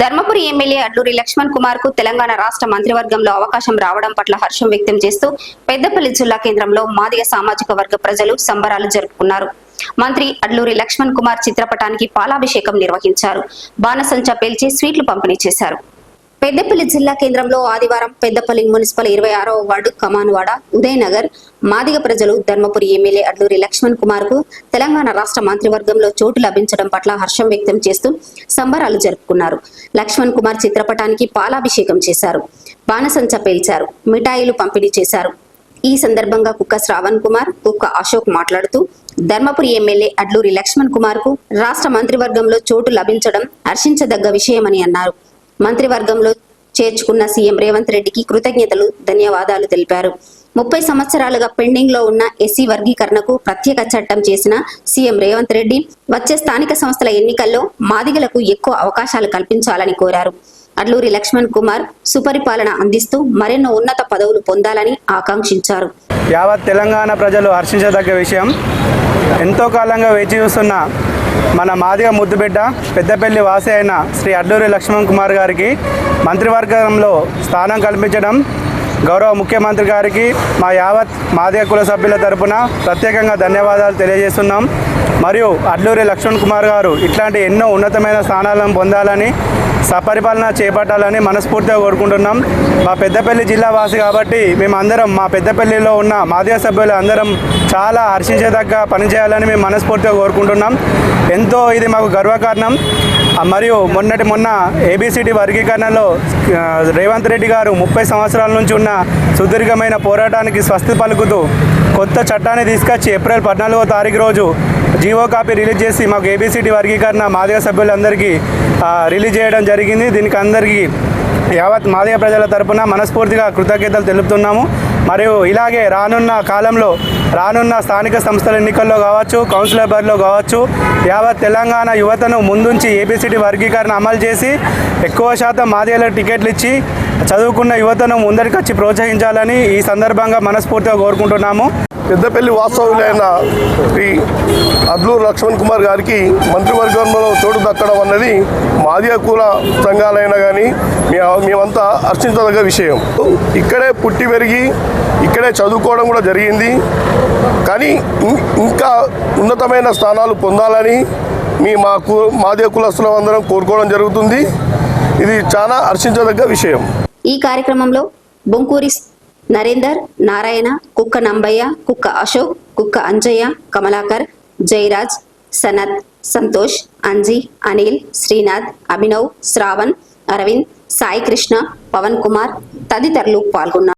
Dharmapuri MLA Adluri Laxman కుమార్కు తెలంగాణ రాష్ట్ర మంత్రివర్గంలో అవకాశం రావడం పట్ల హర్షం వ్యక్తం చేస్తూ పెద్దపల్లి జిల్లా కేంద్రంలో మాదిగ సామాజిక వర్గ ప్రజలు సంబరాలు జరుపుకున్నారు. మంత్రి అడ్లూరి లక్ష్మణ్ కుమార్ చిత్రపటానికి పాలాభిషేకం నిర్వహించారు. బాణసంచా పేల్చి స్వీట్లు పంపిణీ చేశారు. పెద్దపల్లి జిల్లా కేంద్రంలో ఆదివారం పెద్దపల్లి మున్సిపల్ ఇరవై ఆరవ వార్డు కమాన్వాడ ఉదయనగర్ మాదిగ ప్రజలు ధర్మపురి ఎమ్మెల్యే అడ్లూరి లక్ష్మణ్ కుమార్కు తెలంగాణ రాష్ట్ర మంత్రివర్గంలో చోటు లభించడం పట్ల హర్షం వ్యక్తం చేస్తూ సంబరాలు జరుపుకున్నారు. లక్ష్మణ్ కుమార్ చిత్రపటానికి పాలాభిషేకం చేశారు. బాణసంచ పేల్చారు. మిఠాయిలు పంపిణీ చేశారు. ఈ సందర్భంగా కుక్క శ్రావణ్ కుమార్ కుక్క అశోక్ మాట్లాడుతూ ధర్మపురి ఎమ్మెల్యే అడ్లూరి లక్ష్మణ్ కుమార్కు రాష్ట్ర మంత్రివర్గంలో చోటు లభించడం హర్షించదగ్గ విషయమని అన్నారు. మంత్రివర్గంలో చేర్చుకున్న సీఎం రేవంత్ రెడ్డికి కృతజ్ఞతలు ధన్యవాదాలు తెలిపారు. ముప్పై సంవత్సరాలుగా పెండింగ్లో ఉన్న ఎస్సీ వర్గీకరణకు ప్రత్యేక చట్టం చేసిన సీఎం రేవంత్ రెడ్డి వచ్చే స్థానిక సంస్థల ఎన్నికల్లో మాదిగలకు ఎక్కువ అవకాశాలు కల్పించాలని కోరారు. అడ్లూరి లక్ష్మణ్ కుమార్ సుపరిపాలన అందిస్తూ మరెన్నో ఉన్నత పదవులు పొందాలని ఆకాంక్షించారు. యావత్ తెలంగాణ ప్రజలు హర్షించదగ్గ విషయం ఎంతో కాలంగా వేచి చూస్తున్న మన మాదిగ ముద్దుబిడ్డ పెద్దపల్లి వాసి అయిన శ్రీ అడ్లూరి లక్ష్మణ్ కుమార్ గారికి మంత్రివర్గంలో స్థానం కల్పించడం గౌరవ ముఖ్యమంత్రి గారికి మా యావత్ మాదిగ కుల సభ్యుల తరపున ప్రత్యేకంగా ధన్యవాదాలు తెలియజేస్తున్నాం. మరియు అడ్లూరి లక్ష్మణ్ కుమార్ గారు ఇట్లాంటి ఎన్నో ఉన్నతమైన స్థానాలను పొందాలని సపరిపాలన చేపట్టాలని మనస్ఫూర్తిగా కోరుకుంటున్నాం. మా పెద్దపల్లి జిల్లా వాసి కాబట్టి మేమందరం మా పెద్దపల్లిలో ఉన్న మాదిగ సభ్యులు అందరం చాలా హర్షించేదగ్గ పనిచేయాలని మేము మనస్ఫూర్తిగా కోరుకుంటున్నాం. ఎంతో ఇది మాకు గర్వకారణం. మరియు మొన్నటి మొన్న ఏబిసిడి వర్గీకరణలో రేవంత్ రెడ్డి గారు ముప్పై సంవత్సరాల నుంచి ఉన్న సుదీర్ఘమైన పోరాటానికి స్వస్తి పలుకుతూ కొత్త చట్టాన్ని తీసుకొచ్చి ఏప్రిల్ పద్నాలుగో తారీఖు రోజు జీవో కాపీ రిలీజ్ చేసి మాకు ఏబిసిడి వర్గీకరణ మాదిగ సభ్యులందరికీ రిలీజ్ చేయడం జరిగింది. దీనికి అందరికీ యావత్ మాదిగ ప్రజల తరపున మనస్ఫూర్తిగా కృతజ్ఞతలు తెలుపుతున్నాము. మరియు ఇలాగే రానున్న కాలంలో రానున్న స్థానిక సంస్థల ఎన్నికల్లో కావచ్చు కౌన్సిలర్ బరిలో కావచ్చు యావత్ తెలంగాణ యువతను ముందుంచి ఏబిసిడి వర్గీకరణ అమలు చేసి ఎక్కువ శాతం మాదిగలకు టికెట్లు ఇచ్చి చదువుకున్న యువతను ముందరికి వచ్చి ప్రోత్సహించాలని ఈ సందర్భంగా మనస్ఫూర్తిగా కోరుకుంటున్నాము. పెద్దపల్లి వాస్తవులైన అద్లూరు లక్ష్మణ్ కుమార్ గారికి మంత్రివర్గంలో చోటు దక్కడం అన్నది మాదిగ కుల సంఘాలైనా కానీ మేమంతా హర్షించదగ్గ విషయం. ఇక్కడే పుట్టి పెరిగి ఇక్కడే చదువుకోవడం కూడా జరిగింది. కానీ ఇం- ఇంకా ఉన్నతమైన స్థానాలు పొందాలని మీ మా కు మాదిగ కులస్తులం అందరం కోరుకోవడం జరుగుతుంది. ఇది చాలా హర్షించదగ్గ విషయం. ఈ కార్యక్రమంలో బొంకూరి నరేందర్ నారాయణ కుక్క నంబయ్య కుక్క అశోక్ కుక్క అంజయ్య కమలాకర్ జయరాజ్ సనత్ సంతోష్ అంజీ అనిల్ శ్రీనాథ్ అభినవ్ శ్రావణ్ అరవింద్ సాయి కృష్ణ పవన్ కుమార్ తదితరులు పాల్గొన్నారు.